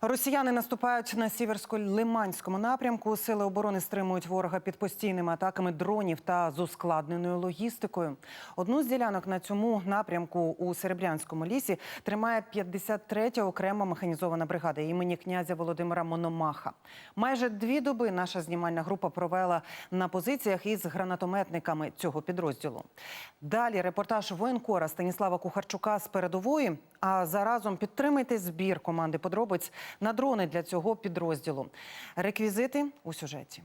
Росіяни наступають на сіверсько-лиманському напрямку. Сили оборони стримують ворога під постійними атаками дронів та з ускладненою логістикою. Одну з ділянок на цьому напрямку у Серебрянському лісі тримає 53-я окрема механізована бригада імені князя Володимира Мономаха. Майже дві доби наша знімальна група провела на позиціях із гранатометниками цього підрозділу. Далі репортаж воєнкора Станіслава Кухарчука з передової. А заразом підтримайте збір команди подробиць на дрони для цього підрозділу. Реквізити у сюжеті.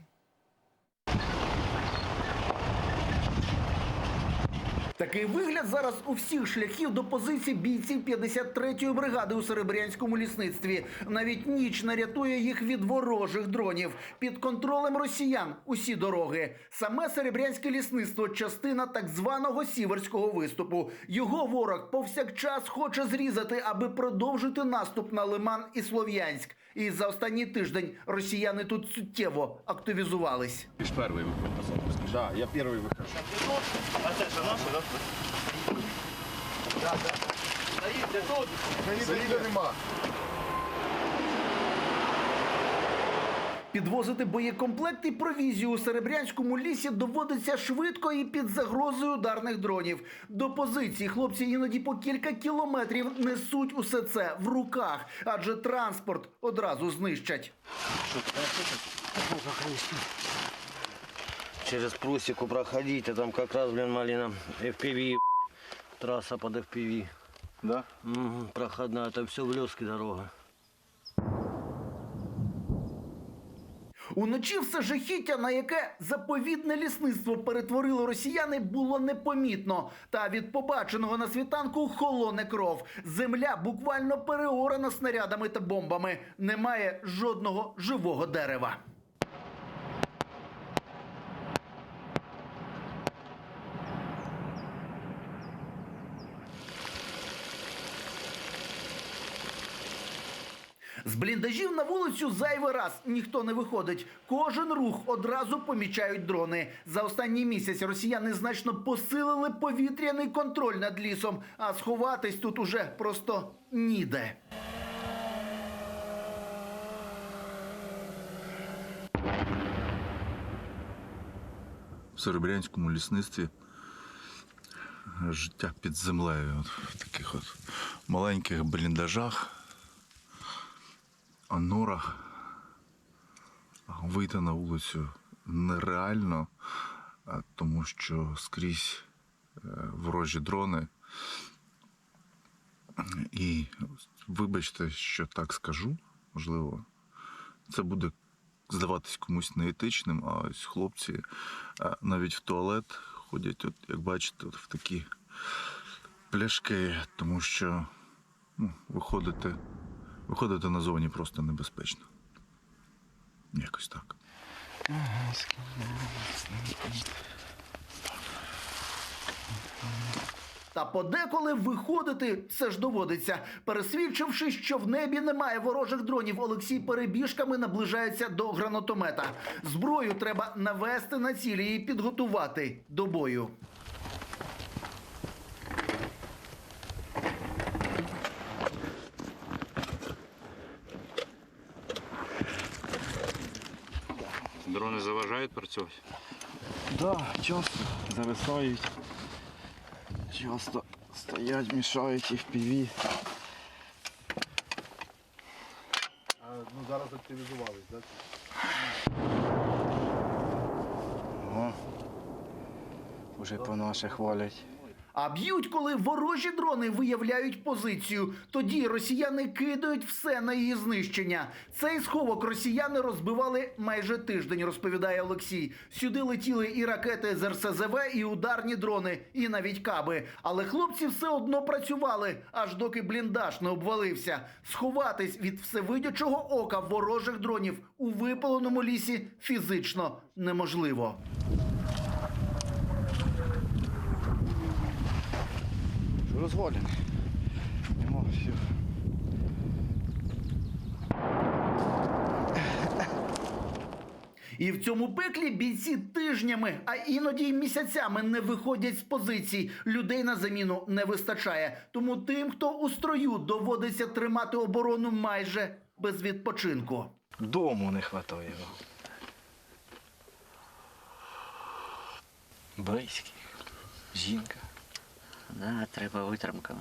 Такий вигляд зараз у всіх шляхів до позицій бійців 53-ї бригади у Серебрянському лісництві. Навіть ніч не рятує їх від ворожих дронів. Під контролем росіян усі дороги. Саме Серебрянське лісництво частина так званого сіверського виступу. Його ворог повсякчас хоче зрізати, аби продовжити наступ на Лиман і Слов'янськ. І за останній тиждень росіяни тут суттєво активізувались. Ты ж первый выход. Да, я Нема. Підвозити боєкомплект і провізію у Серебрянському лісі доводиться швидко і під загрозою ударних дронів. До позиції хлопці іноді по кілька кілометрів несуть усе це в руках, адже транспорт одразу знищать. Через прусику проходить, а там как раз, блин, малина, FPV, трасса под FPV. Да? Мгм, проходная, это все в Лёске дорога. Уночі все жахіття, на яке заповідне лісництво перетворили росіяни, було непомітно. Та від побаченого на світанку холоне кров. Земля буквально переорана снарядами та бомбами. Немає жодного живого дерева. З бліндажів на вулицю зайвий раз ніхто не виходить. Кожен рух одразу помічають дрони. За останній місяць росіяни значно посилили повітряний контроль над лісом, а сховатись тут уже просто ніде. в Серебрянському лісництві життя під землею. От в таких от маленьких бліндажах, норах. Вийти на вулицю нереально, тому що скрізь е, ворожі дрони. І вибачте, що так скажу, можливо, це буде здаватись комусь неетичним, а ось хлопці навіть в туалет ходять, от, як бачите, от в такі пляшки, тому що ну, виходити, виходити назовні просто небезпечно. Якось так. Та подеколи виходити все ж доводиться. Пересвідчивши, що в небі немає ворожих дронів, Олексій перебіжками наближається до гранатомета. Зброю треба навести на цілі і підготувати до бою. Дрони заважають працювати? Да, часто зависають. Часто стоять, мішають і в піві. Ну зараз активізувались, так? Ого. Уже по наших валять. А б'ють, коли ворожі дрони виявляють позицію. Тоді росіяни кидають все на її знищення. Цей сховок росіяни розбивали майже тиждень, розповідає Олексій. Сюди летіли і ракети з РСЗВ, і ударні дрони, і навіть каби. Але хлопці все одно працювали, аж доки бліндаж не обвалився. Сховатись від всевидячого ока ворожих дронів у випаленому лісі фізично неможливо. Розвалений. Нема все. І в цьому пеклі бійці тижнями, а іноді й місяцями не виходять з позицій. Людей на заміну не вистачає. Тому тим, хто у строю доводиться тримати оборону майже без відпочинку. Дому не вистачає. Близькі. Жінка. Да, треба витримка.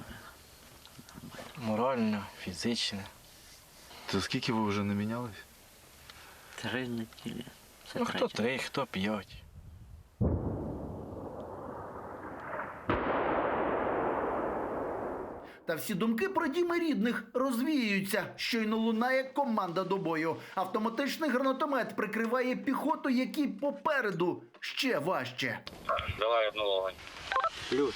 Морально, фізично. То скільки ви вже не мінялись? Три неділі. Це Ну хто третя. три, хто п'ять. Та всі думки про діми рідних розвіюються. Щойно лунає команда до бою. Автоматичний гранатомет прикриває піхоту, якій попереду ще важче. Давай одну вогонь. Плюс.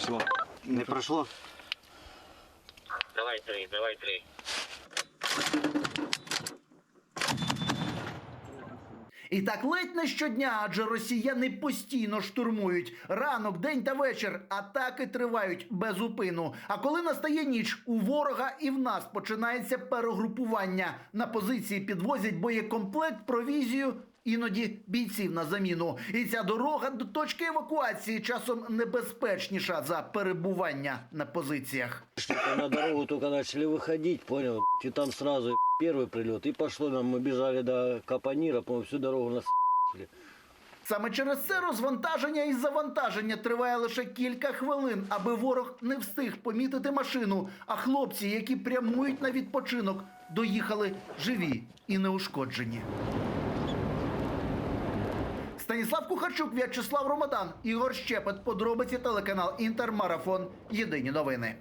Пішло. Не пройшло? Давай три, давай три. І так ледь не щодня, адже росіяни постійно штурмують. Ранок, день та вечір атаки тривають без упину. А коли настає ніч, у ворога і в нас починається перегрупування. На позиції підвозять боєкомплект, провізію. Іноді бійців на заміну, і ця дорога до точки евакуації часом небезпечніша за перебування на позиціях. На дорогу только начали выходить, понял? И там сразу первый прилет. И пошло нам, мы бежали до Капанира, по всю дорогу нас Саме через це розвантаження і завантаження триває лише кілька хвилин, аби ворог не встиг помітити машину. А хлопці, які прямують на відпочинок, доїхали живі і неушкоджені. Станіслав Кухарчук, В'ячеслав Ромадан, Ігор Щепет. Подробиці телеканал Інтермарафон. Єдині новини.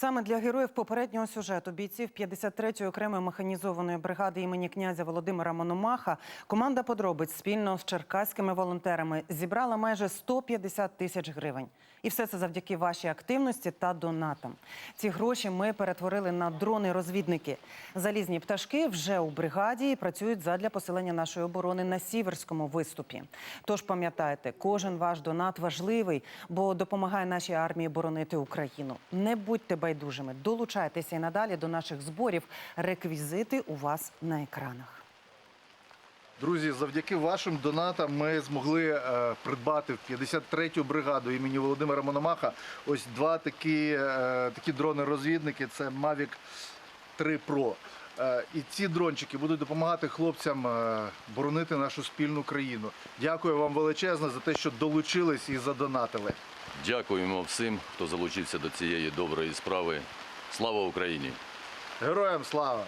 Саме для героїв попереднього сюжету бійців 53-ї окремої механізованої бригади імені князя Володимира Мономаха команда подробиць спільно з черкаськими волонтерами зібрала майже 150 тисяч гривень. І все це завдяки вашій активності та донатам. Ці гроші ми перетворили на дрони-розвідники. Залізні пташки вже у бригаді і працюють задля посилення нашої оборони на сіверському виступі. Тож пам'ятайте, кожен ваш донат важливий, бо допомагає нашій армії боронити Україну. Не будьте байдужими, долучайтеся і надалі до наших зборів. Реквізити у вас на екранах. Друзі, завдяки вашим донатам ми змогли е, придбати в 53-ю бригаду імені Володимира Мономаха ось два такі, е, такі дрони-розвідники. Це Mavic 3 Pro. Е, і ці дрончики будуть допомагати хлопцям е, боронити нашу спільну країну. Дякую вам величезно за те, що долучились і задонатили. Дякуємо всім, хто залучився до цієї доброї справи. Слава Україні! Героям слава!